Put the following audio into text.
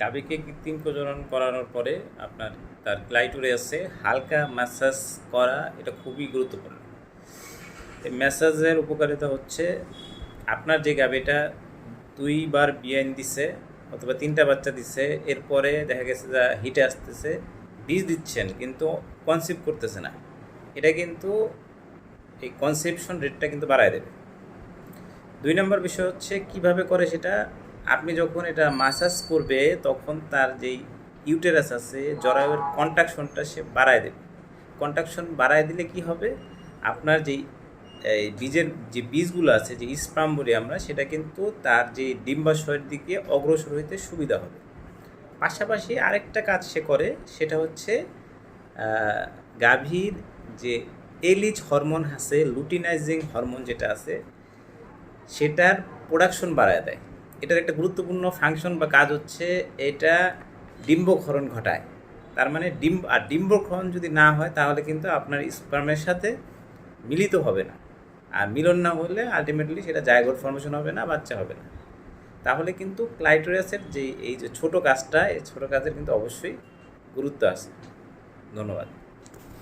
গাভীকে কৃত্রিম প্রজনন করানোর পরে আপনার তার ক্লাইটোরিয়াসে হালকা ম্যাসাজ করা, এটা খুবই গুরুত্বপূর্ণ। এই ম্যাসাজের উপকারিতা হচ্ছে আপনার যে গাভীটা দুইবার বিয়াইন দিছে অথবা তিনটা বাচ্চা দিছে, এরপরে দেখা গেছে যা হিটে আসতেছে বীজ দিচ্ছেন কিন্তু কনসিভ করতেছে না। এটা কিন্তু এই কনসেপশন রেটটা কিন্তু বাড়ায় দেবে। দুই নম্বর বিষয় হচ্ছে কীভাবে করে সেটা আপনি যখন এটা মাসাজ করবে, তখন তার যেই ইউটেরাস আছে, জরায়ুর কন্ট্রাকশনটা সে বাড়ায় দেবে। কন্ট্রাকশন বাড়ায় দিলে কি হবে? আপনার যেই, এই বীজের যে বীজগুলো আছে, যে স্পাম বলি আমরা, সেটা কিন্তু তার যে ডিম্বাশয়ের দিকে অগ্রসর হইতে সুবিধা হবে। পাশাপাশি আরেকটা কাজ সে করে, সেটা হচ্ছে গাভীর যে এলিজ হরমোন আছে লুটিনাইজিং হরমোন যেটা আছে, সেটার প্রোডাকশন বাড়ায় দেয়। এটার একটা গুরুত্বপূর্ণ ফাংশন বা কাজ হচ্ছে এটা ডিম্বক্ষরণ ঘটায়। তার মানে ডিম্ব, আর ডিম্বক্ষরণ যদি না হয়, তাহলে কিন্তু আপনার স্পার্মের সাথে মিলিত হবে না। আর মিলন না হলে আলটিমেটলি সেটা জায়গর ফর্মেশন হবে না, বাচ্চা হবে না। তাহলে কিন্তু ক্লাইটোরিয়াসের যে এই যে ছোট কাজটা, এই ছোট কাজের কিন্তু অবশ্যই গুরুত্ব আছে। ধন্যবাদ।